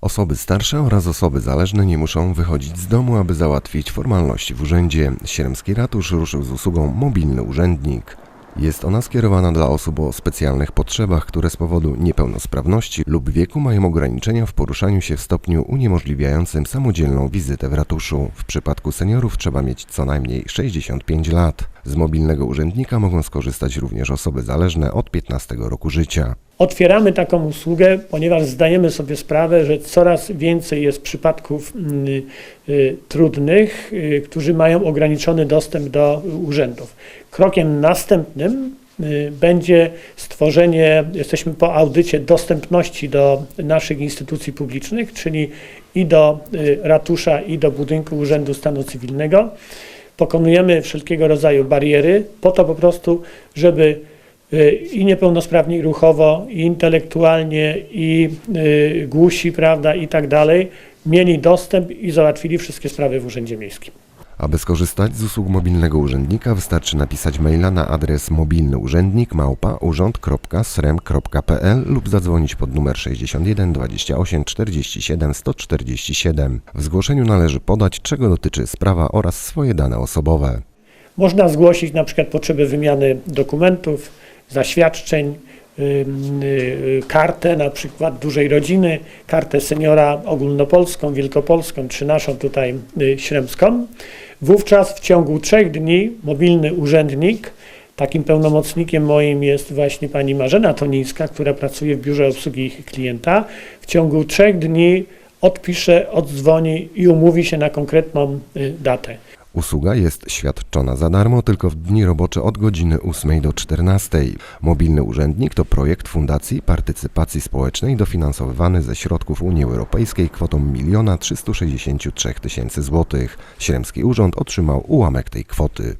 Osoby starsze oraz osoby zależne nie muszą wychodzić z domu, aby załatwić formalności w urzędzie. Sieremski Ratusz ruszył z usługą Mobilny Urzędnik. Jest ona skierowana dla osób o specjalnych potrzebach, które z powodu niepełnosprawności lub wieku mają ograniczenia w poruszaniu się w stopniu uniemożliwiającym samodzielną wizytę w ratuszu. W przypadku seniorów trzeba mieć co najmniej 65 lat. Z mobilnego urzędnika mogą skorzystać również osoby zależne od 15 roku życia. Otwieramy taką usługę, ponieważ zdajemy sobie sprawę, że coraz więcej jest przypadków mm, y, trudnych, y, którzy mają ograniczony dostęp do urzędów. Krokiem następnym y, będzie stworzenie, jesteśmy po audycie dostępności do naszych instytucji publicznych, czyli i do ratusza, i do budynku Urzędu Stanu Cywilnego. Pokonujemy wszelkiego rodzaju bariery po to po prostu, żeby y, i niepełnosprawni ruchowo, i intelektualnie, i y, głusi, prawda, i tak dalej, mieli dostęp i załatwili wszystkie sprawy w Urzędzie Miejskim. Aby skorzystać z usług mobilnego urzędnika wystarczy napisać maila na adres mobilnyurzędnik małpa urząd.srem.pl lub zadzwonić pod numer 61 28 47 147. W zgłoszeniu należy podać, czego dotyczy sprawa oraz swoje dane osobowe. Można zgłosić na przykład potrzeby wymiany dokumentów, zaświadczeń, y, kartę na przykład dużej rodziny, kartę seniora ogólnopolską, wielkopolską czy naszą tutaj y, śremską. Wówczas w ciągu trzech dni mobilny urzędnik, takim pełnomocnikiem moim jest właśnie pani Marzena Tonińska, która pracuje w Biurze Obsługi Klienta, w ciągu trzech dni odpisze, oddzwoni i umówi się na konkretną y, datę. Usługa jest świadczona za darmo tylko w dni robocze od godziny 8 do 14. Mobilny urzędnik to projekt Fundacji Partycypacji Społecznej dofinansowywany ze środków Unii Europejskiej kwotą 1 363 tysięcy złotych. Śremski Urząd otrzymał ułamek tej kwoty.